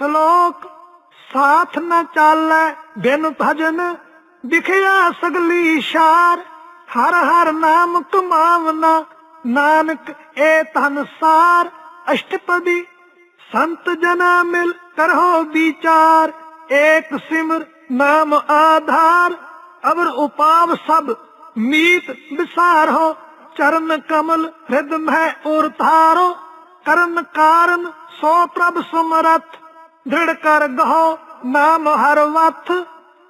ਸ਼ਲੋਕ, ਸਾਥ ਨ ਚਾਲੈ ਬਿਨ ਭਜਨ, ਵਿਖਿਆ ਸਗਲੀ ਸ਼ਾਰ ਹਰ ਹਰ ਨਾਮ ਕਮਾਵਨਾ, ਨਾਨਕ ਏ ਧਨ ਸਾਰ, ਅਸ਼ਟਪਦੀ, ਸੰਤ ਜਨਾ ਮਿਲ ਕਰੋ ਵਿਚਾਰ, ਏਕ ਸਿਮਰ ਨਾਮ ਆਧਾਰ, ਅਵਰ ਉਪਾਵ ਸਭ ਮੀਤ ਵਿਸਾਰ ਹੋ ਚਰਨ ਕਮਲ ਹਿਰਦ ਮਹਿ ਔਰ ਧਾਰੋ ਕਰਨ ਕਾਰਨ ਸੋ ਪ੍ਰਭ ਸਮਰਥ ਦ੍ਰਿੜ ਕਰ ਗਹੋ, ਨਾਮ ਹਰ ਵਥ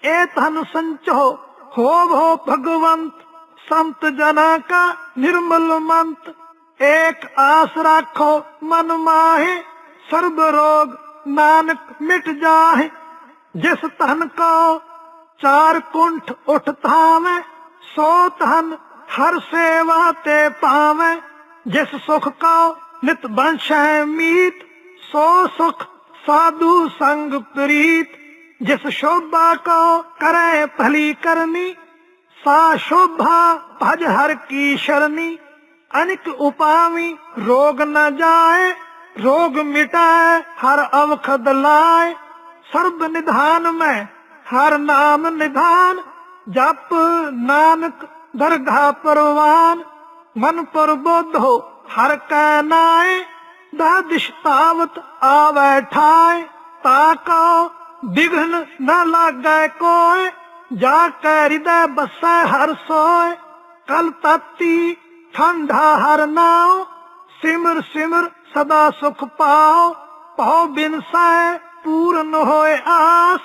ਏ ਧਨ ਸੰਚੋ ਹੋਵ ਹੋ ਭਗਵੰਤ, ਸੰਤ ਜਨਾ ਕਾ ਨਿਰਮਲ ਮੰਤ, ਏਕ ਆਸ ਰਾਖੋ ਮਨ ਮਾਹੇ, ਸਰਬ ਰੋਗ ਨਾਨਕ ਮਿਟ ਜਾਹੇ, ਜਿਸ ਧਨ ਕੋ ਚਾਰ ਕੁੰਠ ਉਠ ਥਾਵੇਂ ਸੋ ਧਨ ਹਰ ਸੇਵਾ ਤੇ ਪਾਵੇਂ ਜਿਸ ਸੁਖ ਕੋ ਨਿਤ ਬੰਸ਼ੈ ਮੀਤ, ਸੋ ਸੁਖ ਸਾਧੂ ਸੰਗ ਪ੍ਰੀਤ, ਜਿਸ ਸ਼ੋਭਾ ਕੋ ਕਰੇ ਭਲੀ ਕਰਨੀ, ਸਾ ਸ਼ੋਭਾ ਭਜ ਹਰ ਕੀ ਸ਼ਰਨੀ, ਅਨਿਕ ਉਪਾਵੀ ਰੋਗ ਨ ਜਾਏ, ਰੋਗ ਮਿਟਾਏ ਹਰ ਅਵਖਦ ਲਾਏ। ਸਰਬ ਨਿਧਾਨ ਮੈਂ, ਹਰ ਨਾਮ ਨਿਧਾਨ, ਜਪ ਨਾਨਕ ਦਰਗਾ ਪਰਵਾਨ, ਮਨ ਪਰਬੋਧੋ ਹਰ ਕੈ ਨਾਏ। ਦਾ ਦਿਸ਼ਤਾਵਤ ਆਵੈ ਠਾਏ, ਤਾ ਕੋ ਵਿਘਨ ਨ ਲਾਗੈ ਕੋਏ, ਜਾ ਕੈ ਹਿਰਦੈ ਬਸੈ ਹਰ ਸੋਏ। ਕਲ ਤਤੀ ਠੰਡਾ ਹਰ ਨਾਉ, ਸਿਮਰ ਸਿਮਰ ਸਦਾ ਸੁਖ ਪਾਓ ਭਉ ਬਿਨ ਪੂਰਨ ਹੋਏ ਆਸ,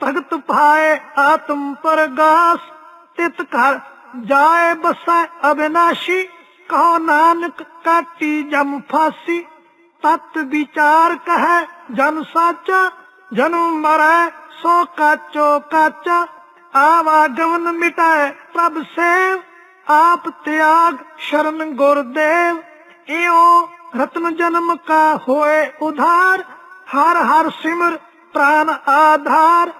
ਭਗਤ ਭਾਏ ਆਤਮ ਪਰਗਾਸ। ਤਿਤ ਘਰ ਜਾਏ ਬਸੈ ਅਬਿਨਾਸ਼ੀ, ਕਹੋ ਨਾਨਕ ਕਾਟੀ ਜਮ ਫਾਸੀ। ਤਤ ਵਿਚਾਰ ਕਹੈ, ਜਨ ਸਾਚਾ ਜਨਮ ਮਰੈ, ਸੋ ਕਾਚੋ ਕਾਚਾ। ਆਵਾਗਮਨ ਮਿਟਾਏ ਪ੍ਰਭ ਸੇਵ, ਆਪ ਤਿਆਗ ਸ਼ਰਨ ਗੁਰਦੇਵ। ਇਉ ਰਤਨ ਜਨਮ ਕਾ ਹੋਏ ਉਧਾਰ, ਹਰ ਹਰ ਸਿਮਰ ਪ੍ਰਾਨ ਆਧਾਰ।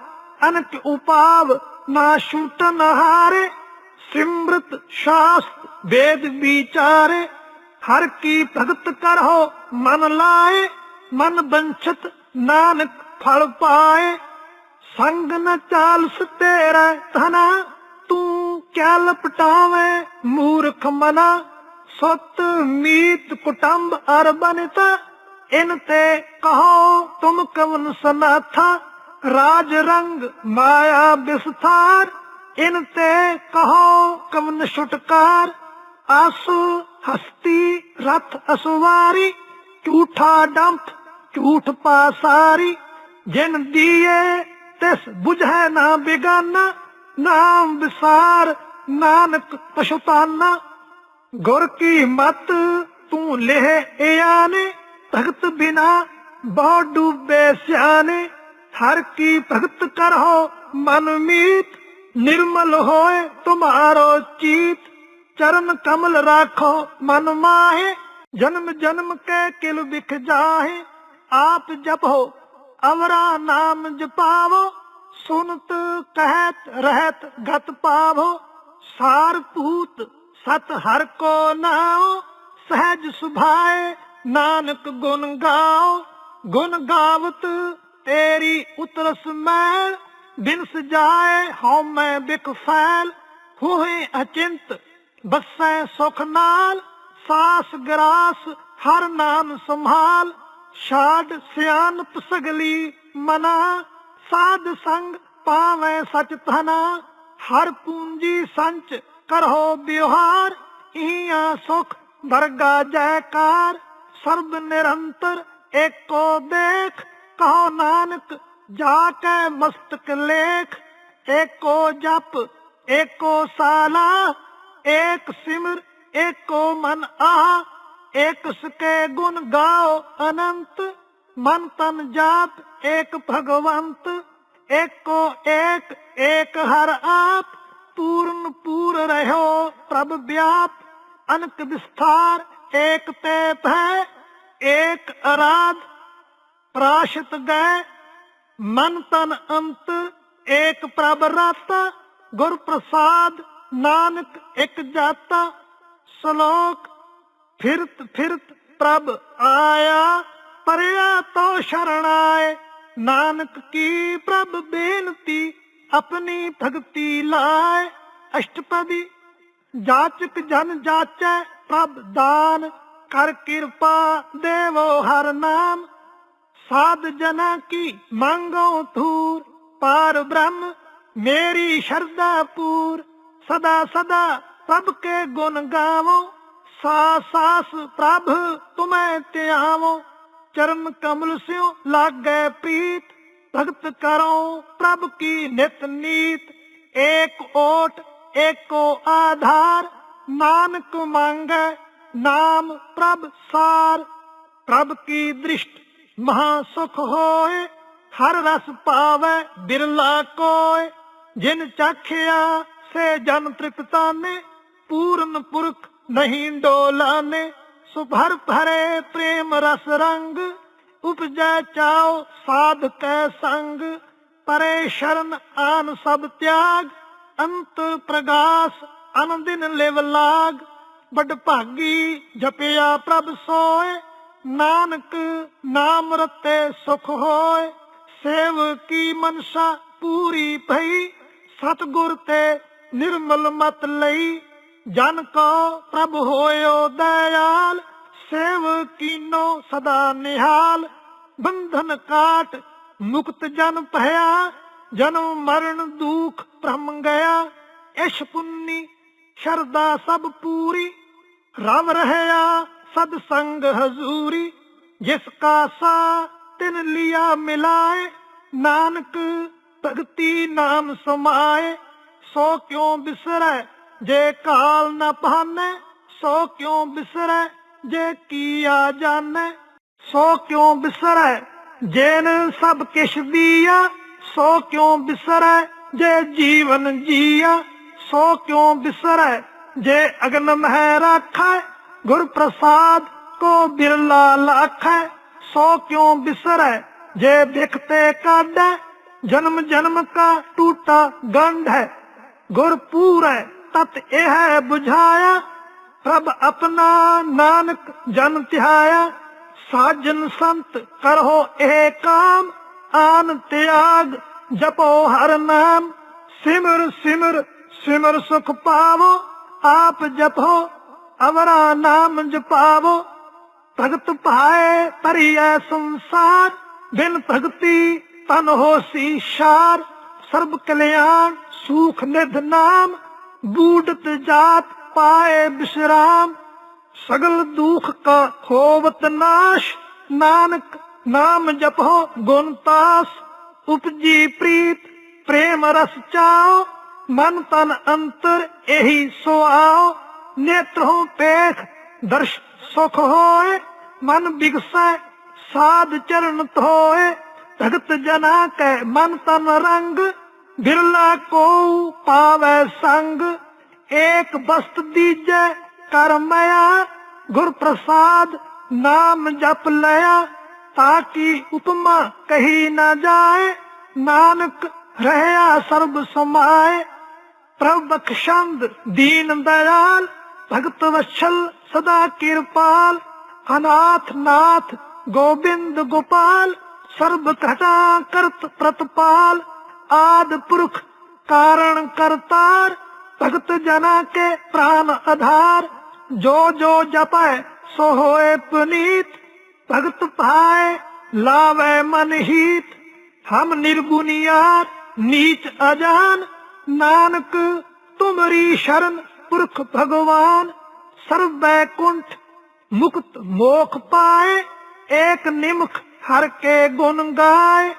ਅਨਕ ਉਪਾਵ ਨਾ ਛੂਟਨ ਹਾਰੇ, ਸਿਮਰਤ ਸ਼ਾਸਤ ਵੇਦ ਵਿਚਾਰੇ। ਹਰ ਕੀ ਭਗਤ ਕਰੋ ਮਨ ਲਾਏ, ਮਨ ਬੰਛਤ ਨਾਨਕ ਫਲ ਪਾਏ। ਸੰਗ ਨ ਚਾਲਸ ਤੇਰਾ ਧਨਾ, ਤੂੰ ਕਿਆ ਲਪਟਾਵੇਂ, ਮੂਰਖ ਮਨਾ। ਸਤ ਮੀਤ ਕੁਟੰਬ ਅਰ ਇਨ ਤੇ ਕਹੋ ਤੁਮ ਕਵਨ ਸਨਾਥਾ। ਰਾਜ ਰੰਗ ਮਾਇਆ ਬਿਸਥਾਰ, ਇਨ ਤੇ ਕਹੋ ਕਵਨ ਛੁਟਕਾਰ। ਆਸੂ ਹਸਤੀ ਰਥ ਅਸਵਾਰੀ, ਝੂਠਾ ਡੰਪ, ਝੂਠ ਪਾਸਾਰੀ। ਜਿਨ ਦੀਏ, ਤਿਸ ਬੁਝੈ ਨਾ ਬਿਗਾਨਾ, ਨਾਮ ਵਿਸਾਰ ਨਾਨਕ ਪਛਤਾਨਾ। ਗੁਰ ਕੀ ਮਤ ਤੂੰ ਲੇਹ ਇਆਨੇ, ਭਗਤ ਬਿਨਾ ਬਹੁ ਡੂਬੇ ਸਿਆਨੇ। ਹਰ ਕੀ ਭਗਤ ਕਰੋ ਮਨ ਮੀਤ, ਨਿਰਮਲ ਹੋਏ ਤੁਮਾਰੋ ਚੀਤ। ਚਰਨ ਕਮਲ ਰਾਖੋ, ਮਨ ਮਾਹੇ, ਜਨਮ ਜਨਮ ਕੇ ਕਿਲ ਵਿਖ ਜਾਹੇ। ਆਪ ਜਪੋ, ਅਵਰਾ ਨਾਮ ਜਪਾਵੋ, ਸੁਨਤ ਕਹਿਤ ਰਹਿਤ ਗਤ ਪਾਵੋ। ਸਾਰ ਭੂਤ ਸਤ ਹਰ ਕੋ ਨਾਉ ਸਹਿਜ ਸੁਭਾਏ ਨਾਨਕ ਗੁਣ ਗਾਓ। ਗੁਣ ਗਾਵਤ ਤੇਰੀ ਉਤਰਸ ਮੈਲ ਬਿਨ ਸਜਾਏ ਹਉ ਮੈਂ ਬਿਕ ਫੈਲ। ਹੋਏ ਅਚਿੰਤ ਬਸੈ ਸੁਖ ਨਾਲ, ਸਾਸ ਗਰਾਸ ਹਰ ਨਾਮ ਸੰਭਾਲ। ਛਾੜ ਸਿਆਨਪ ਸਗਲੀ ਮਨਾ, ਸਾਧ ਸੰਗ ਪਾਵੇਂ ਸਚ ਧਨਾ। ਹਰ ਪੂੰਜੀ ਸੰਚ ਕਰੋ ਵਿਵਹਾਰ ਇਹਾਂ ਸੁਖ ਦਰਗਾ ਜੈਕਾਰ। ਸਰਬ ਨਿਰੰਤਰ ਏਕੋ ਦੇਖ, ਕਹੋ ਨਾਨਕ ਜਾ ਕੇ ਮਸਤਕ ਲੇਖ। ਏਕੋ ਜਪ, ਏਕੋ ਸਾਲਾ ਏਕ ਸਿਮਰ, ਏਕੋ ਮਨ ਆਹ, ਏਕ ਸਕੇ ਗੁਣ ਗਾਓ ਅਨੰਤ, ਮਨ ਤਨ ਜਾਤ ਏਕ ਭਗਵੰਤ, ਏਕੋ ਏਕ ਏਕ ਹਰ ਆਪ, ਪੂਰਨ ਪੂਰ ਰਹਿਓ ਪ੍ਰਭ ਵਿਆਪ, ਅਨਕ ਵਿਸਥਾਰ, ਏਕ ਤੇ ਭੈ, ਏਕ ਅਰਾਧ, ਪ੍ਰਾਸ਼ਿਤ ਗਏ ਮਨ ਤਨ ਅੰਤ, ਏਕ ਪ੍ਰਭ ਰਾਤਾ, ਗੁਰ ਪ੍ਰਸਾਦ ਨਾਨਕ ਇੱਕ ਜਾਤਾ ਸ਼ਲੋਕ ਫਿਰਤ ਫਿਰਤ ਪ੍ਰਭ ਆਇਆ, ਪਰਿਆ ਤੋ ਸ਼ਰਣ ਨਾਨਕ ਕੀ ਪ੍ਰਭ ਬੇਨਤੀ ਆਪਣੀ ਭਗਤੀ ਲਾਏ। ਅਸ਼ਟਪਦੀ ਜਾਚਕ ਜਨ ਜਾਚੈ ਪ੍ਰਭ ਦਾਨ, ਕਰ ਕਿਰਪਾ ਦੇਵੋ ਹਰ ਨਾਮ। ਸਾਧ ਜਨਾ ਕੀ ਮੰਗੋ ਧੂਰ, ਪਾਰ ਬ੍ਰਹਮ ਮੇਰੀ ਸ਼ਰਧਾ ਪੂਰ। ਸਦਾ ਸਦਾ ਪ੍ਰਭ ਕੇ ਗੁਣ ਗਾਵੋ। ਸਾ ਸਾਸ ਪ੍ਰਭ ਤੁਮੈ ਧਿਆਵੋ। ਚਰਨ ਕਮਲ ਸਿਓ ਲਾਗੈ ਪ੍ਰੀਤ ਭਗਤ ਕਰੋ ਪ੍ਰਭ ਕੀ ਨਿਤ ਨੀਤ। ਏਕ ਓਟ, ਏਕੋ ਆਧਾਰ। ਨਾਨਕ ਮੰਗੈ, ਨਾਮ ਪ੍ਰਭ ਸਾਰ। ਪ੍ਰਭ ਕੀ ਦ੍ਰਿਸ਼ਟ ਮਹਾ ਸੁਖ ਹੋਏ। ਹਰ ਰਸ ਪਾਵੈ ਬਿਰਲਾ ਕੋਏ। ਜਿਨ ਚਾਖਿਆ ਸੇ ਜਨ ਤ੍ਰਿਪਤਾਨੇ, ਪੂਰਨ ਪੁਰਖ ਨਹੀਂ ਡੋਲਾਨੇ। ਸੁਭਰ ਭਰੇ ਪ੍ਰੇਮ ਰਸ ਰੰਗ, ਉਪਜੈ ਚਾਓ ਸਾਧ ਕੈ ਸੰਗ। ਪਰੇ ਸ਼ਰਨ ਆਨ ਸਭ ਤਿਆਗ, ਅੰਤ ਪ੍ਰਗਾਸ ਅਨੰਦਿਨ ਲਿਵ ਲਾਗ। ਵੱਡ ਭਾਗੀ ਜਪਿਆ ਪ੍ਰਭ ਸੋਏ, ਨਾਨਕ ਨਾਮ ਰਤੇ ਸੁਖ ਹੋਏ। ਸੇਵ ਕੀ ਮਨਸਾ ਪੂਰੀ ਭਈ, ਸਤਗੁਰ ਤੇ ਨਿਰਮਲ ਮਤ ਲਈ ਜਨ ਕੋ ਪ੍ਰਭ ਹੋਇਓ ਦਇਆਲ ਸੇਵ ਕੀਨੋ ਸਦਾ ਨਿਹਾਲ। ਬੰਧਨ ਕਾਟ ਮੁਕਤ ਜਨ ਭਇਆ, ਜਨਮ ਮਰਨ ਦੁਖ ਭ੍ਰਮ ਗਿਆ। ਇਸ਼ ਪੁੰਨੀ ਸ਼ਰਦਾ ਸਭ ਪੂਰੀ, ਰਵ ਰਹਿਆ ਸਦ ਸੰਗ ਹਜ਼ੂਰੀ। ਜਿਸ ਕਾ ਸਾ ਤਿਨ ਲਿਆ ਮਿਲਾਏ, ਨਾਨਕ ਭਗਤੀ ਨਾਮ ਸਮਾਏ। ਸੋ ਕਿਉ ਬਿਸਰੈ? ਜੇ ਕਾਲ ਨ ਪਾਨੈ ਸੋ ਕਿਉ ਬਿਸਰੈ? ਜੇ ਕੀਆ ਜਾਣੈ, ਸੋ ਕਿਉ ਬਿਸਰੈ? ਜੇਨ ਸਭ ਕਿਛ ਦੀਆ, ਸੋ ਕਿਉ ਬਿਸਰੈ? ਜੇ ਜੀਵਨ ਜੀਆ, ਸੋ ਕਿਉ ਬਿਸਰੈ? ਜੇ ਅਗਨ ਮਹਿ ਰਾਖੈ ਗੁਰ ਪ੍ਰਸਾਦ ਕੋ ਬਿਰਲਾ ਲਾਖੈ, ਸੋ ਕਿਉ ਬਿਸਰੈ? ਜੇ ਵਿਖਤੇ ਕਾਢੈ, ਜਨਮ ਜਨਮ ਕਾ ਟੂਟਾ ਗੰਢ ਹੈ। ਗੁਰ ਪੂਰੈ ਤਤ ਇਹ 부ਝਾਇਆ ਪ੍ਰਭ ਆਪਣਾ ਨਾਨਕ ਜਨ ਤਿਹਾਇਆ, ਸਾਜਨ ਸੰਤ ਕਰੋ ਇਹ ਕਾਮ, ਆਨ ਤਿਆਗ ਜਪੋ ਹਰ ਨਾਮ, ਸਿਮਰ ਸਿਮਰ ਸਿਮਰ ਸੁਖ ਪਾਵੋ, ਆਪ ਜਪੋ, ਅਵਰਾ ਨਾਮ ਜਪਾਵੋ, ਭਗਤ ਭਾਏ ਪਰਿਐ ਸੰਸਾਰ, ਬਿਨ ਭਗਤੀ ਤਨ ਹੋਸੀ ਸ਼ਾਰ ਸਰਬ ਕਲਿਆਣ, ਸੂਖ ਨਿਧ ਨਾਮ ਬੂਡਤ ਜਾਤ ਪਾਏ ਬਿਸ਼ਰਾਮ। ਸਗਲ ਦੁਖ ਕਾ ਹੋਵਤ ਨਾਸ਼, ਨਾਨਕ ਨਾਮ ਜਪੋ ਗੁਣ ਤਾਸ। ਉਪਜੀ ਪ੍ਰੀਤ, ਪ੍ਰੇਮ ਰਸ ਚਾਓ ਮਨ ਤਨ ਅੰਤਰ ਇਹੀ ਸੋ ਆਓ ਨੇਤਰੋਂ ਪੇਖ, ਦਰਸ਼ ਸੁਖ ਹੋਏ, ਮਨ ਬਿਗਸੈ, ਸਾਧ ਚਰਨ ਧੋਏ। ਭਗਤ ਜਨਾ ਕੈ ਮਨ ਤਨ ਰੰਗ ਬਿਰਲਾ ਕੋ ਪਾਵੈ ਸੰਗ, ਏਕ ਬਸਤ ਦੀਜੈ ਕਰ ਗੁਰ ਪ੍ਰਸਾਦ ਨਾਮ ਜਪ ਲਿਆ ਤਾਂ ਕਿ ਉਪਮਾ ਕਹੀ ਨਾ ਜਾਏ, ਨਾਨਕ ਰਹਿਆ ਸਰਬ ਸਮਾਏ। ਪ੍ਰਭ ਬਖਸ਼ੰਦ ਦੀਨ ਦਇਆਲ, ਭਗਤ ਵਛਲ ਸਦਾ ਕਿਰਪਾਲ, ਅਨਾਥ ਨਾਥ ਗੋਬਿੰਦ ਗੋਪਾਲ, ਸਰਬ ਘਟਾ ਕਰਤ ਪ੍ਰਤਪਾਲ। ਆਦ ਪੁਰਖ ਕਾਰਣ ਕਰਤਾਰ, ਭਗਤ ਜਨਾ ਕੇ ਪ੍ਰਾਨ ਆਧਾਰ। ਜੋ ਜੋ ਜਪੈ, ਸੋ ਹੋਏ ਪੁਨੀਤ, ਭਗਤ ਭਾਏ ਲਾਵੇ ਮਨ ਹੀਤ। ਹਮ ਨਿਰਗੁਨੀਆਰ ਨੀਚ ਅਜਾਨ, ਨਾਨਕ, ਤੁਮਰੀ ਸ਼ਰਨ ਪੁਰਖ ਭਗਵਾਨ। ਸਰਬ ਬੈਕੁੰਠ ਮੁਕਤ ਮੋਖ ਪਾਏ, ਏਕ ਨਿਮਖ ਹਰ ਕੇ ਗੁਣ ਗਾਏ।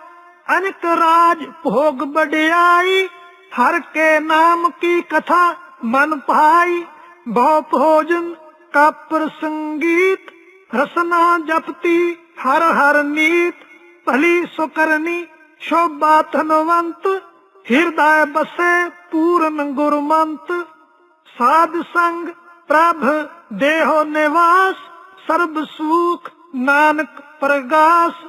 ਅਨਕ ਰਾਜ ਭੋਗ ਬੜਿਆਈ ਹਰ ਕੇ ਨਾਮ ਕੀ ਕਥਾ ਮਨ ਭਾਈ। ਬਹੁ ਭੋਜਨ ਕਾ ਸੰਗੀਤ, ਰਸਨਾ ਜਪਤੀ ਹਰ ਹਰ ਨੀਤ। ਭਲੀ ਸੁਕਰਨੀ ਸ਼ੋਭਾ ਧਨਵੰਤ, ਹਿਰਦੈ ਬਸੇ ਪੂਰਨ ਗੁਰਮੰਤ। ਸਾਧ ਸੰਗ ਪ੍ਰਭ ਦੇਹੋ ਨਿਵਾਸ, ਸਰਬ ਸੁਖ ਨਾਨਕ ਪ੍ਰਗਾਸ।